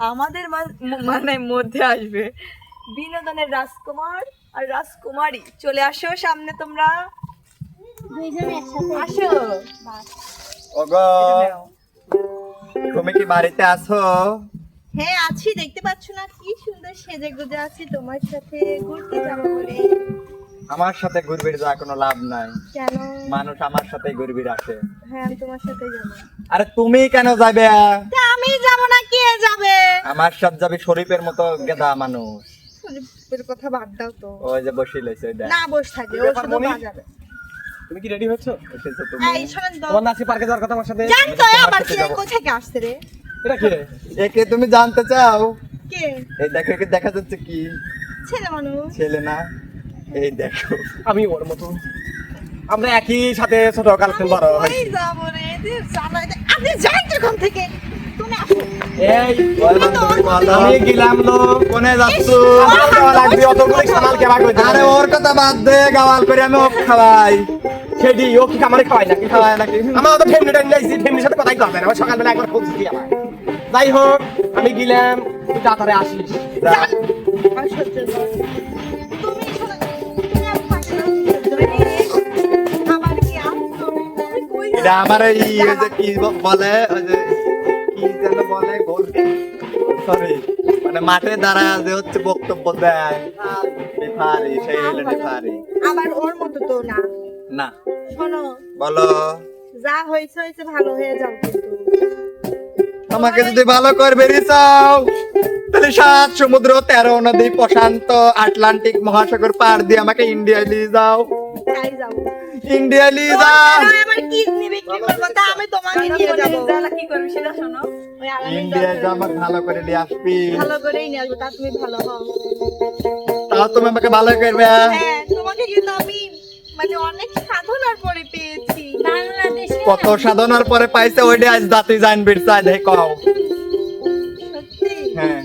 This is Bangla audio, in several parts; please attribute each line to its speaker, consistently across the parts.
Speaker 1: আমাদের মানে মধ্যে আসবে। বিনোদনের রাজকুমার আর রাজকুমারী। চলে আসো সামনে তোমরা। আসো।
Speaker 2: ওগো। তুমি কি বাড়িতে আছো?
Speaker 1: হ্যাঁ আছি। দেখতে পাচ্ছ না কি সুন্দর সেজে গুজে আছি তোমার সাথে। ঘুরতে যাব বলে।
Speaker 2: আমার সাথে ঘুরবির যা কোনো লাভ নাই।
Speaker 1: কেন?
Speaker 2: মানুষ আমার সাথে ঘুরবির আসে।
Speaker 1: হ্যাঁ তোমার সাথে যাব।
Speaker 2: আরে তুমি কেন যাবে?
Speaker 1: আমি যাব না কে যাবে?
Speaker 2: আমার সাথে যাবে শরীফের মতো গেদা মানুষ।
Speaker 1: শরীফের কথা বাদ দাও তো।
Speaker 2: ওই যে বসি লইছে ওই
Speaker 1: না বস থাকে ও শুধু বাজাবে।
Speaker 3: তুমি কি রেডি হয়েছো?
Speaker 2: এসেছ তুমি।
Speaker 1: এই শোনেন তো।
Speaker 3: তোমার নাচি পার্কে যাওয়ার কথা আমার সাথে?
Speaker 1: জানতো
Speaker 2: তোমার
Speaker 1: আবার কি
Speaker 2: যাব।
Speaker 1: কোথায় আসছে রে?
Speaker 3: এটা কে?
Speaker 2: একে তুমি জানতে চাও?
Speaker 1: কে?
Speaker 2: এই দেখো একে দেখা যাচ্ছে কি?
Speaker 1: ছেলে মানুষ।
Speaker 2: ছেলে না? এই দেখো।
Speaker 3: আমি ওর মতো। আমরা একই সাথে ছোট কাল থেকে বড় হই
Speaker 1: ওই যাব রে আপনি যান থেকে। তুমি আসো
Speaker 3: এই
Speaker 2: বলো তুমি বলো।
Speaker 3: আমি গেলাম লোক
Speaker 2: কোনে যাচ্ছ?
Speaker 3: আমার লাগবে অতগুলো সামাল কে ভাগ
Speaker 2: আরে ওর কথা বাদ দে গাওয়াল করে আমি ওক খাওয়াই।
Speaker 3: সেটি ও কি আমারে খাওয়াই নাকি?
Speaker 2: খাওয়াই নাকি।
Speaker 3: আমার তো ফ্যামিলি টাইম যাইছি ফ্যামিলির সাথে কথাই কথা আমার সকালবেলা একবার খোঁজ দিয়ে আমার যাই হোক আমি গেলাম তুই তাড়াতাড়ি আসিস।
Speaker 2: এটা আমার এই যে কি বলে ওই যে সরি। মানে মাঠে দাঁড়ায় যে হচ্ছে বক্তব্য দেয়। সেই হলো
Speaker 1: আবার ওর মতো তো না।
Speaker 2: না।
Speaker 1: শোনো।
Speaker 2: বলো।
Speaker 1: যা হয়েছে হয়েছে ভালো হয়ে যাও
Speaker 2: যদি ভালো করবে চাও তাহলে সাত সমুদ্র তেরো নদী প্রশান্ত আটলান্টিক মহাসাগর পার দিয়ে আমাকে ইন্ডিয়া নিয়ে যাও।
Speaker 1: তাই যাব।
Speaker 2: ইন্ডিয়া নিয়ে যাও
Speaker 1: আমার কিডনি বিক্রি করব তা আমি তোমাকে নিয়ে যাব। কি করবি সেটা শোনো।
Speaker 2: ইন্ডিয়া ভালো করে নিয়ে আসবি।
Speaker 1: ভালো করেই নিয়ে আসব তা তুমি ভালো হও।
Speaker 2: তাও তুমি আমাকে ভালো করবে।
Speaker 1: হ্যাঁ তোমাকে কিন্তু আমি মানে অনেক সাধনার পরে পেয়েছি।
Speaker 4: বাংলাদেশে
Speaker 2: কত সাধনার পরে পাইছে ওইটা আজ দাঁতি জানবি চাই দেখ কও। হ্যাঁ।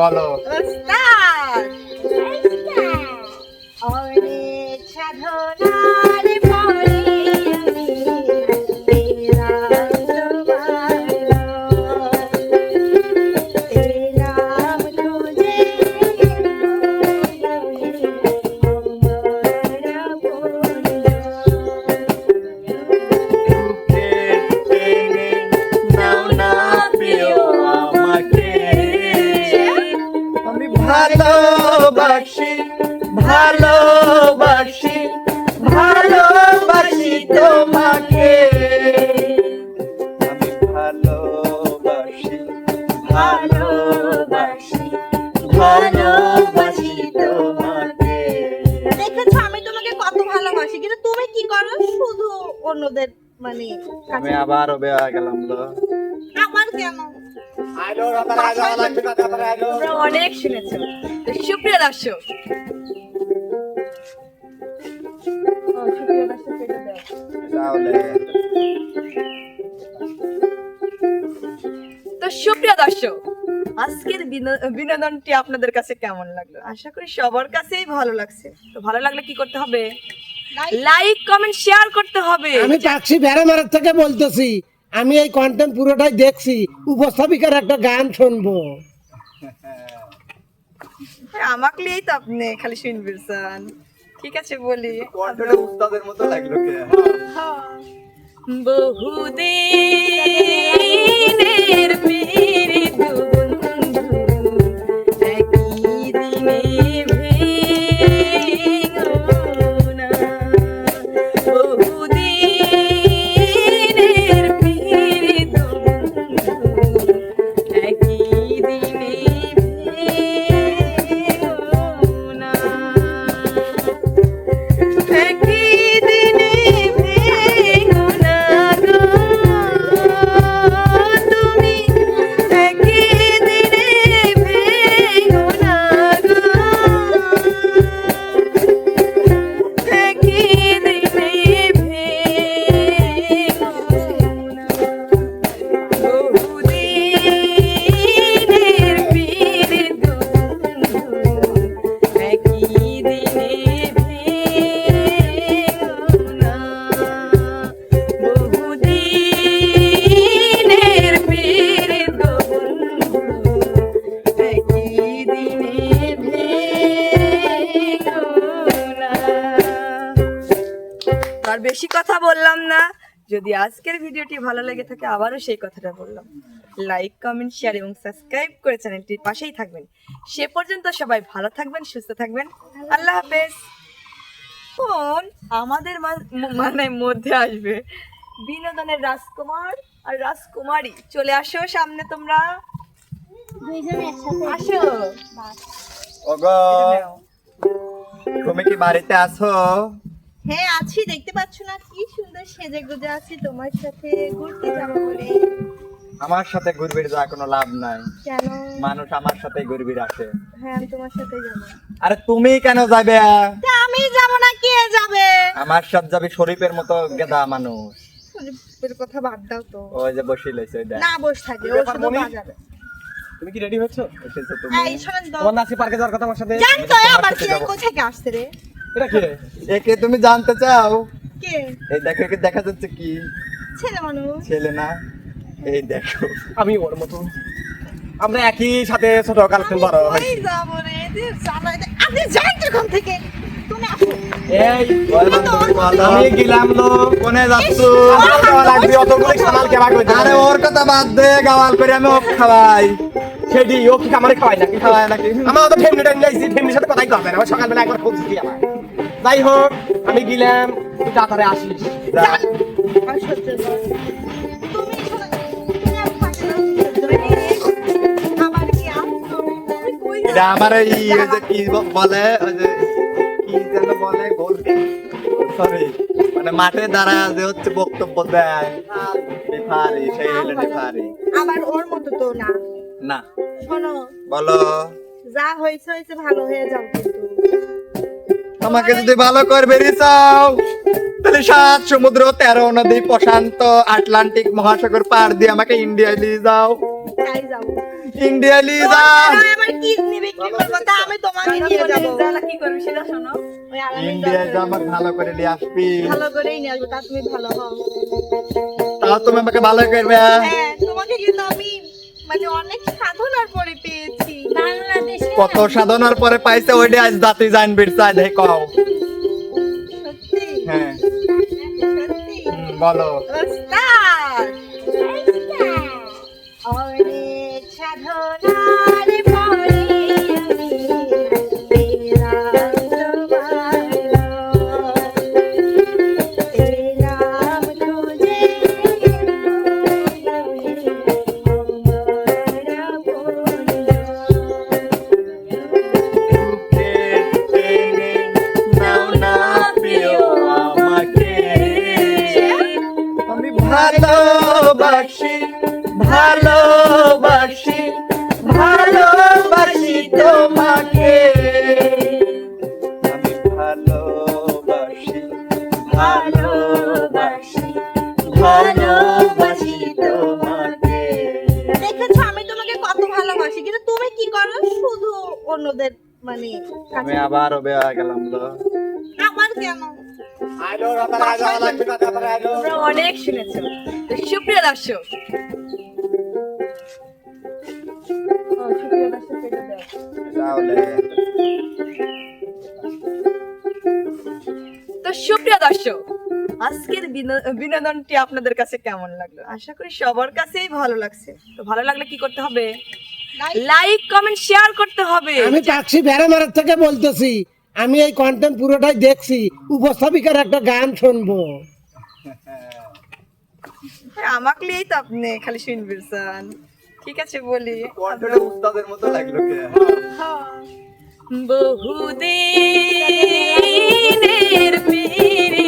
Speaker 2: বলো। ভালোবাসি তোমাকে
Speaker 1: দেখেছ আমি তোমাকে কত ভালোবাসি কিন্তু তুমি কি করো? শুধু অন্যদের মানে
Speaker 2: আমি আবার হবে গেলাম তো।
Speaker 1: আমার কেন? অনেক শুনেছো। তো সুপ্রিয় দর্শক তো সুপ্রিয় আজকের বিনোদনটি আপনাদের কাছে কেমন লাগল? আশা করি সবার কাছেই ভালো লাগছে। তো ভালো লাগলে কি করতে হবে? লাইক কমেন্ট শেয়ার করতে হবে।
Speaker 5: আমি টাক্সি ভেড়ামারার থেকে বলতেছি আমি এই কন্টেন্ট পুরোটাই দেখছি উপস্থাপিকার একটা গান শুনব।
Speaker 1: আমাকে নিয়েই তো আপনি খালি শুনবেন ঠিক আছে বলি।
Speaker 2: উস্তাদের মতো লাগল কে?
Speaker 1: বহুদিনের পীড়িত বেশি কথা বললাম না। যদি আজকের ভিডিওটি ভালো লেগে থাকে আবারও সেই কথাটা বললাম। লাইক কমেন্ট শেয়ার এবং সাবস্ক্রাইব করে চ্যানেলটির পাশেই থাকবেন। সে পর্যন্ত সবাই ভালো থাকবেন সুস্থ থাকবেন। আল্লাহ হাফেজ। কোন আমাদের মানে মধ্যে আসবে। বিনোদনের রাজকুমার আর রাজকুমারী। চলে আসো সামনে তোমরা।
Speaker 4: দুইজনে
Speaker 1: আসো।
Speaker 2: তুমি কি বাড়িতে আছো?
Speaker 1: হ্যাঁ আছি দেখতে পাচ্ছ না? কি সুন্দর সেজে গুজে আছি তোমার সাথে। ঘুরতে যাব বলে।
Speaker 2: আমার সাথে ঘুরবির যা কোনো লাভ নাই।
Speaker 1: কেন?
Speaker 2: মানুষ আমার সাথে ঘুরবির আসে।
Speaker 1: হ্যাঁ আমি তোমার সাথে যাব।
Speaker 2: আরে তুমি কেন যাবে?
Speaker 1: আমি যাব না কে যাবে?
Speaker 2: আমার সাথে যাবে শরীফের মতো গেদা মানুষ।
Speaker 1: এর কথা বাদ দাও তো।
Speaker 2: ওই যে বসে লইছে ওই
Speaker 1: না বস থাকে ও শুধু? বাজাবে
Speaker 3: তুমি কি রেডি হচ্ছ
Speaker 2: এসেছ তুমি?
Speaker 1: এই শোনেন তো।
Speaker 3: তোমার নাচি পার্কে যাওয়ার কথা আমার সাথে?
Speaker 1: জান তো
Speaker 2: তোমার
Speaker 1: আবার
Speaker 2: সাথে
Speaker 1: কি
Speaker 2: যাব।
Speaker 1: কোথায় আসছে রে?
Speaker 3: এটা কে?
Speaker 2: একে তুমি জানতে চাও।
Speaker 1: কে?
Speaker 2: এই দেখো একে দেখা যাচ্ছে কি?
Speaker 1: ছেলে মানুষ।
Speaker 2: ছেলে না? এই দেখো।
Speaker 3: আমি ওর মতো। আমরা একই সাথে ছোট বড়
Speaker 1: যাব রে চালাই আপনি যান এখান থেকে। তুমি
Speaker 3: এই আমি গেলাম লো
Speaker 2: কোনে যাচ্ছ?
Speaker 3: লাগবে অতগুলো সামাল কেবা করে
Speaker 2: আরে ওর কথা বাদ দে গাওয়াল করে আমি খাওয়াই
Speaker 3: সেটি ও কি নাকি
Speaker 2: নাকি
Speaker 3: আমার তো ফ্যামিলির সাথে কথাই কথা না সকালবেলা একবার খোঁজ দিই আমার যাই হোক আমি গেলাম তুই তাড়াতাড়ি আসিস।
Speaker 1: আমার
Speaker 2: এটা এই যে কি বলে ওই যে কি যেন বলে গোল সরি মানে মাঠে দাঁড়ায় যে হচ্ছে বক্তব্য দেয়। রেফারি সেই হলো
Speaker 1: আবার ওর মতো তো না।
Speaker 2: না।
Speaker 1: শোনো।
Speaker 2: বলো।
Speaker 1: যা হয়েছে হয়েছে ভালো হয়ে যাও কিন্তু।
Speaker 2: আমাকে যদি ভালো করবে চাও তাহলে সাত সমুদ্র তেরো নদী প্রশান্ত আটলান্টিক মহাসাগর পার দিয়ে আমাকে ইন্ডিয়ায় নিয়ে যাও। ইন্ডিয়া নিয়ে যাও।
Speaker 1: তা আমি তোমাকে নিয়ে যাব। কি করবি সেটা শোনো।
Speaker 2: ইন্ডিয়ায়। যা ভালো করে নিয়ে আসবি।
Speaker 1: ভালো করেই নিয়ে আসব তা তুমি ভালো হও।
Speaker 2: তাও তুমি আমাকে ভালো করবে।
Speaker 1: হ্যাঁ। মানে অনেক সাধনার পরে পেয়েছি।
Speaker 4: বাংলাদেশে
Speaker 2: কত সাধনার পরে পাইছে ওইটা আজ দাঁতি জানবি চাই দেখ কও। হ্যাঁ। বলো।
Speaker 1: ওস্তাদ! অনেক
Speaker 2: ভালোবাসি ভালোবাসি ভালোবাসি তোমাকে। আমি ভালোবাসি ভালোবাসি ভালোবাসি তোমাকে।
Speaker 1: দেখেছ আমি তোমাকে কত ভালোবাসি কিন্তু তুমি কি করো? শুধু অন্যদের মানে
Speaker 2: আমি আবার ওবে গেলাম তো।
Speaker 1: আমার কেন? তোমরা অনেক শুনেছো। তো সুপ্রিয় দর্শক। তো সুপ্রিয় দর্শক আজকের বিনো- বিনোদনটি আপনাদের কাছে কেমন লাগল? আশা করি সবার কাছেই ভালো লাগছে। তো ভালো লাগলে কি করতে হবে? লাইক কমেন্ট শেয়ার করতে হবে।
Speaker 5: আমি টাক্সি ভেড়া মারার থেকে বলতেছি। আমি এই কন্টেন্ট পুরোটাই দেখছি উপস্থাপিকার একটা গান শুনব।
Speaker 1: আমাকে লিয়েই তো আপনি খালি শুনবেন ঠিক আছে বলি।
Speaker 2: উস্তাদের মতো লাগল
Speaker 1: বহুদিনের পীড়িত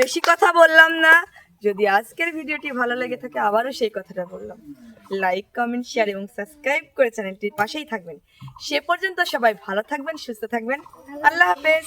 Speaker 1: বেশি কথা বললাম না। যদি আজকের ভিডিওটি ভালো লেগে থাকে, আবারও সেই কথাটা বললাম। লাইক কমেন্ট শেয়ার এবং সাবস্ক্রাইব করে চ্যানেলটির পাশেই থাকবেন। সে পর্যন্ত সবাই ভালো থাকবেন, সুস্থ থাকবেন। আল্লাহ হাফেজ।